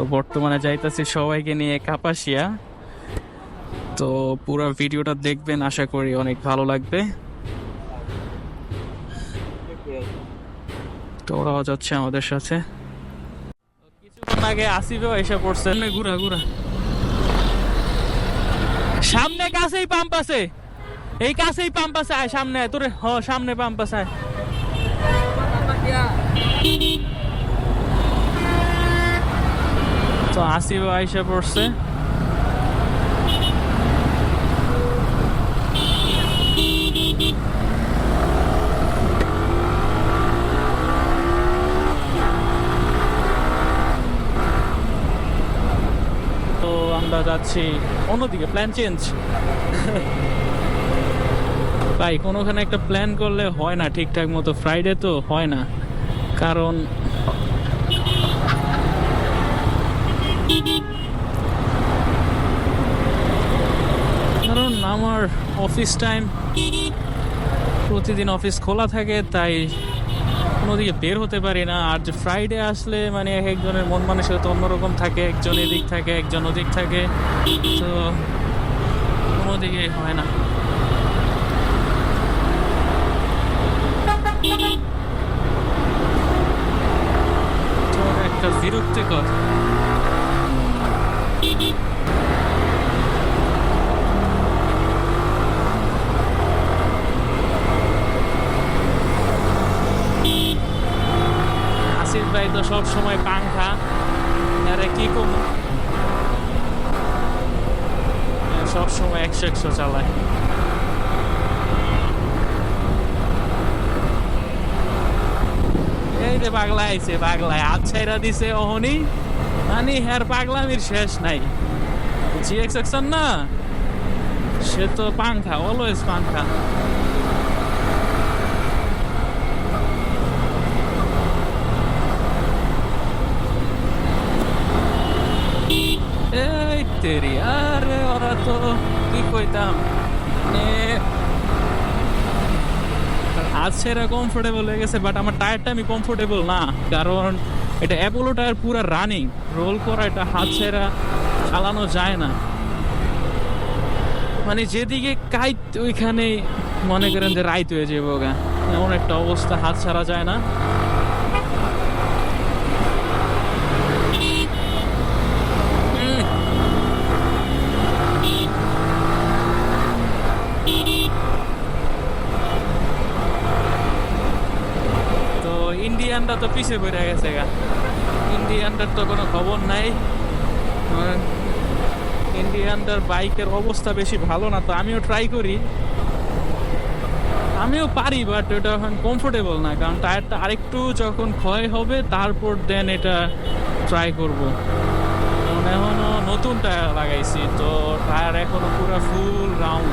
তো বর্তমানে যাইতাছি সবাইকে নিয়ে কাপাসিয়া। তো পুরো ভিডিওটা দেখবেন, আশা করি অনেক ভালো লাগবে। তো ওরাও যাচ্ছে আমাদের সাথে। কিছুক্ষণ আগে আসিবেও এসে পড়ছে। ঘুরা ঘুরা। সামনে কাছেই পাম্প আছে। এই কাছেই পাম্প আছে। সামনে তোরে, হ, সামনে পাম্প আছে তো আসিব আইসা পড়ছে। তো আমরা যাচ্ছি অন্যদিকে প্ল্যান চেঞ্জ ভাই, কোনোখানে একটা প্ল্যান করলে হয় না ঠিকঠাক মতো। ফ্রাইডে তো হয় না। কারণ কারণ আমার অফিস টাইম প্রতিদিন অফিস খোলা থাকে, তাই কোনো দিকে বের হতে পারি না। আর যে ফ্রাইডে আসলে মানে এক একজনের মন মানসিকতা অন্যরকম থাকে, একজন এদিক থাকে, একজন ওদিক থাকে, তো কোনো দিকে হয় না। তো একটা বিরক্তিকর আসিফ ভাই তো সব সময় পাংখা। আরে কি কম সব সময় একশো একশো চালায়। এই যে পাগলা আইছে পাগলায় হাত ছাইরা দিছে অহনি। মানে হ্যার পাগলামির শেষ নাই। জিএক্স সেকশন না। সে তো পাংখা অলওয়েজ পাংখা এই তেরি আরে ওরা তো কি কইতাম মানে হাত ছেড়ে কমফোর্টেবল হয়ে গেছে বাট আমার টায়ারটা আমি কমফোর্টেবল না। কারণ এটা অ্যাপোলো টায়ার পুরো রানিং রোল করা এটা হাত ছেড়া চালানো যায় না। মানে যেদিকে কাইত ওইখানে মনে করেন যে রাইত হয়ে যাব গা। এমন একটা অবস্থা, হাত ছাড়া যায় না উম। তো ইন্ডিয়ানরা তো পিছিয়ে পড়ে গেছে গা। ইন্ডিয়ানটার তো কোনো খবর নাই। ইন্ডিয়ানটার বাইকের অবস্থা বেশি ভালো না, তো আমিও ট্রাই করি। আমিও পারি বাট ওটা এখন কমফোর্টেবল না, কারণ টায়ারটা আরেকটু যখন ক্ষয় হবে, তারপর দেন এটা ট্রাই করব। কারণ এখনও নতুন টায়ার লাগাইছি, তো টায়ার এখনও পুরো ফুল রাউন্ড